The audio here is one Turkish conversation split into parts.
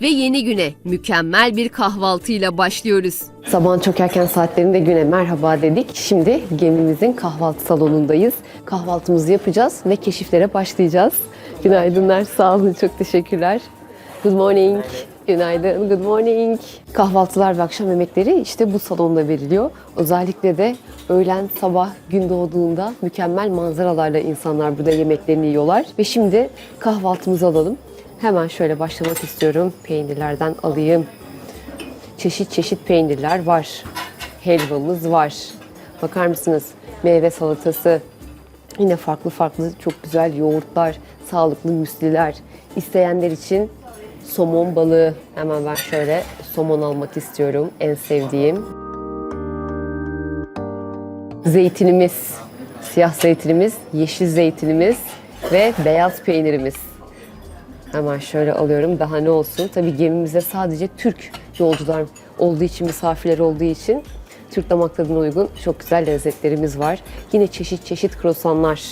ve yeni güne mükemmel bir kahvaltıyla başlıyoruz. Sabahın çok erken saatlerinde güne merhaba dedik. Şimdi gemimizin kahvaltı salonundayız. Kahvaltımızı yapacağız ve keşiflere başlayacağız. Günaydınlar, sağ olun, çok teşekkürler. Good morning. Günaydın, good morning. Kahvaltılar ve akşam yemekleri işte bu salonda veriliyor. Özellikle de öğlen, sabah, gün doğduğunda mükemmel manzaralarla insanlar burada yemeklerini yiyorlar. Ve şimdi kahvaltımızı alalım. Hemen şöyle başlamak istiyorum. Peynirlerden alayım. Çeşit çeşit peynirler var. Helvamız var. Bakar mısınız? Meyve salatası. Yine farklı farklı çok güzel yoğurtlar, sağlıklı müsliler. İsteyenler için somon balığı. Hemen ben şöyle somon almak istiyorum. En sevdiğim. Zeytinimiz, siyah zeytinimiz, yeşil zeytinimiz ve beyaz peynirimiz. Hemen şöyle alıyorum. Daha ne olsun? Tabii gemimize sadece Türk yolcular olduğu için, misafirler olduğu için Türk damak tadına uygun çok güzel lezzetlerimiz var. Yine çeşit çeşit krosanlar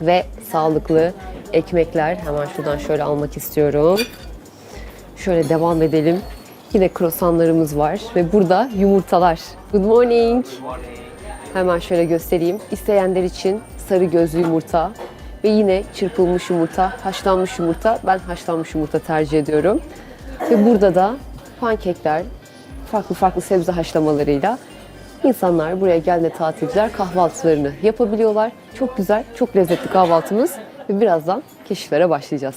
ve sağlıklı ekmekler. Hemen şuradan şöyle almak istiyorum. Şöyle devam edelim. Yine krosanlarımız var ve burada yumurtalar. Good morning. Hemen şöyle göstereyim. İsteyenler için sarı gözlü yumurta ve yine çırpılmış yumurta, haşlanmış yumurta. Ben haşlanmış yumurta tercih ediyorum. Ve burada da pankekler, farklı farklı sebze haşlamalarıyla insanlar buraya gelme tatilciler kahvaltılarını yapabiliyorlar. Çok güzel, çok lezzetli kahvaltımız ve birazdan keşiflere başlayacağız.